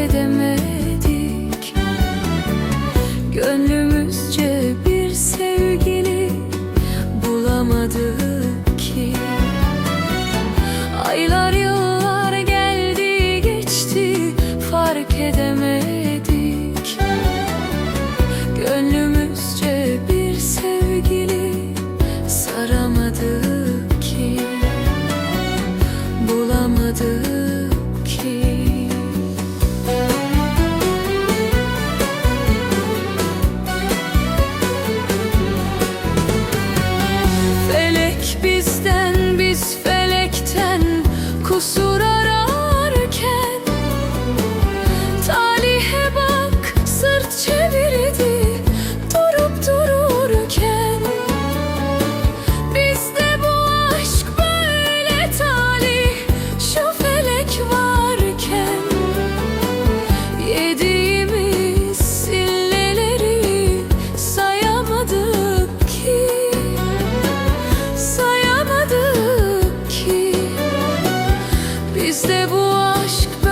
edemedik face. Bu aşk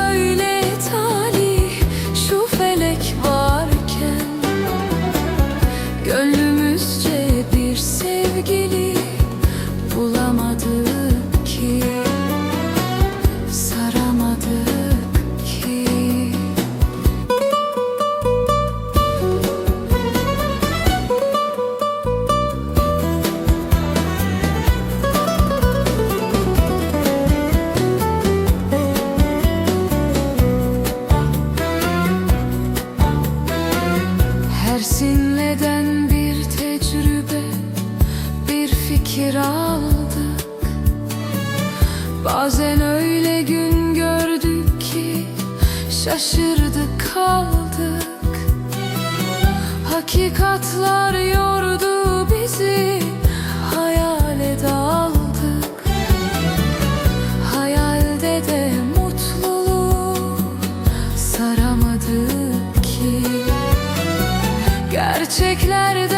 Mersin'leden bir tecrübe Bir fikir aldık? Bazen öyle gün gördük ki Şaşırdık kaldık. Hakikatlar yordu bizi Hayale daldık. Hayalde de mutluluğu saramı Gerçeklerde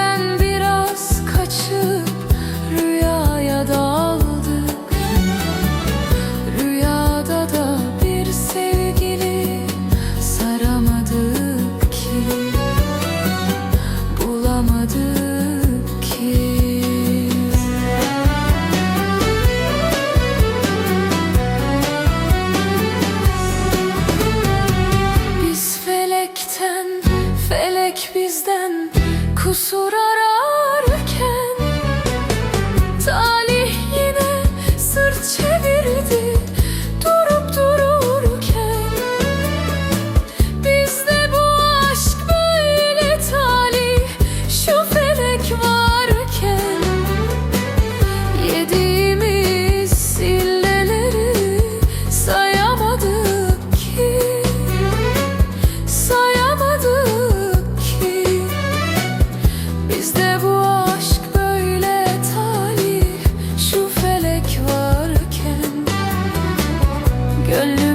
Your